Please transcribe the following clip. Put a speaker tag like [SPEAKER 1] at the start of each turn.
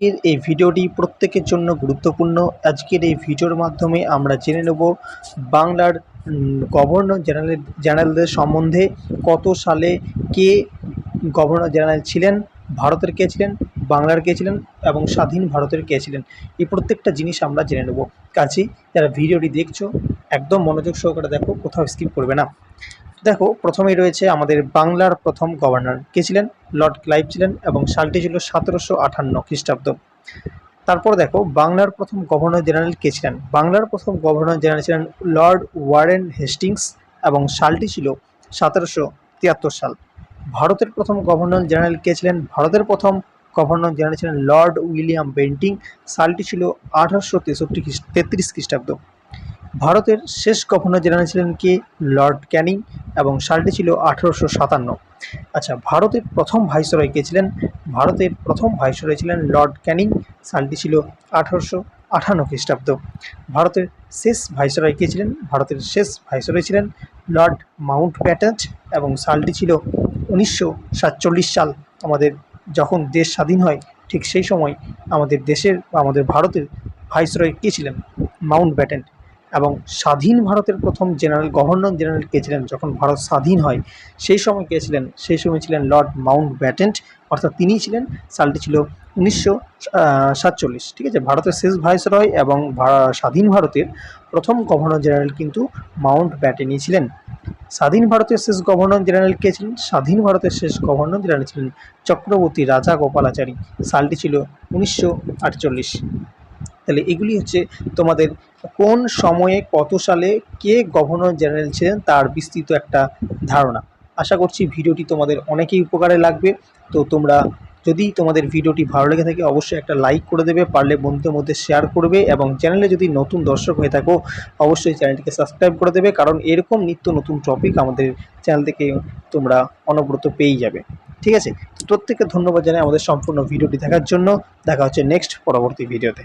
[SPEAKER 1] এর এই ভিডিওটি প্রত্যেকের জন্য গুরুত্বপূর্ণ। আজকের এই ভিডিওর মাধ্যমে আমরা জেনে নেব বাংলার গভর্নর জেনারেল জেনারেলদের সম্বন্ধে কত সালে কে গভর্নর জেনারেল ছিলেন, ভারতের কে ছিলেন, বাংলার কে ছিলেন এবং স্বাধীন ভারতের কে ছিলেন। এই প্রত্যেকটা জিনিস আমরা জেনে নেব। কাজেই যারা ভিডিওটি দেখছ, একদম মনোযোগ সহকারে দেখো, কোথাও স্কিপ করবে না। দেখো, প্রথমেই রয়েছে আমাদের বাংলার প্রথম গভর্নর। কে ছিলেন? লর্ড ক্লাইভ ছিলেন এবং সালটি ছিল সতেরোশো আঠান্ন খ্রিস্টাব্দ। তারপর দেখো, বাংলার প্রথম গভর্নর জেনারেল কে ছিলেন? বাংলার প্রথম গভর্নর জেনারেল ছিলেন লর্ড ওয়ারেন হেস্টিংস এবং সালটি ছিল সতেরোশো তিয়াত্তর সাল। ভারতের প্রথম গভর্নর জেনারেল কে ছিলেন? ভারতের প্রথম গভর্নর জেনারেল ছিলেন লর্ড উইলিয়াম বেন্টিং। সালটি ছিল আঠারোশো তেষট্টি তেত্রিশ খ্রিস্টাব্দ। ভারতের শেষ গভর্নর জেনারেল ছিলেন কে লর্ড ক্যানিং এবং সালটি ছিল আঠারোশো সাতান্ন। আচ্ছা ভারতের প্রথম ভাইসরয় কে ছিলেন? ভারতের প্রথম ভাইসরয় ছিলেন লর্ড ক্যানিং, সালটি ছিল আঠারোশো আঠান্ন খ্রিস্টাব্দ। ভারতের শেষ ভাইসরয় কে ছিলেন? ভারতের শেষ ভাইসরয় ছিলেন লর্ড মাউন্ট প্যাটেন্ট এবং সালটি ছিল উনিশশো সাতচল্লিশ সাল। আমাদের যখন দেশ স্বাধীন হয়, ঠিক সেই সময় আমাদের দেশের বা আমাদের ভারতের ভাইসরয় কে ছিলেন? মাউন্ট ব্যাটেন্ট এবং স্বাধীন ভারতের প্রথম জেনারেল, গভর্নর জেনারেল কে ছিলেন যখন ভারত স্বাধীন হয়, সেই সময় কে ছিলেন? সেই সময় ছিলেন লর্ড মাউন্ট ব্যাটেন্ট, অর্থাৎ তিনিই ছিলেন, সালটি ছিল উনিশশো সাতচল্লিশ, ঠিক আছে? ভারতের শেষ ভাইসরয় এবং স্বাধীন ভারতের প্রথম গভর্নর জেনারেল কিন্তু মাউন্ট ব্যাটেনই ছিলেন। স্বাধীন ভারতের শেষ গভর্নর জেনারেল কে ছিলেন? স্বাধীন ভারতের শেষ গভর্নর জেনারেল ছিলেন চক্রবর্তী রাজা গোপালাচারী সালটি ছিল উনিশশো আটচল্লিশ। তাহলে এগুলি হচ্ছে তোমাদের কোন সময়ে কত সালে কে গভর্নর জেনারেল ছিলেন তার বিস্তৃত একটা ধারণা। আশা করছি ভিডিওটি তোমাদের অনেকেই উপকারে লাগবে। তো তোমরা যদি তোমাদের ভিডিওটি ভালো লেগে থাকে অবশ্যই একটা লাইক করে দেবে, পারলে বন্ধুদের মধ্যে শেয়ার করবে এবং চ্যানেলে যদি নতুন দর্শক হয়ে থাকো অবশ্যই চ্যানেলটিকে সাবস্ক্রাইব করে দেবে, কারণ এরকম নিত্য নতুন টপিক আমাদের চ্যানেল থেকে তোমরা অনবরত পেয়েই যাবে। ঠিক আছে? প্রত্যেককে ধন্যবাদ জানাই আমাদের সম্পূর্ণ ভিডিওটি দেখার জন্য। দেখা হচ্ছে নেক্সট পরবর্তী ভিডিওতে।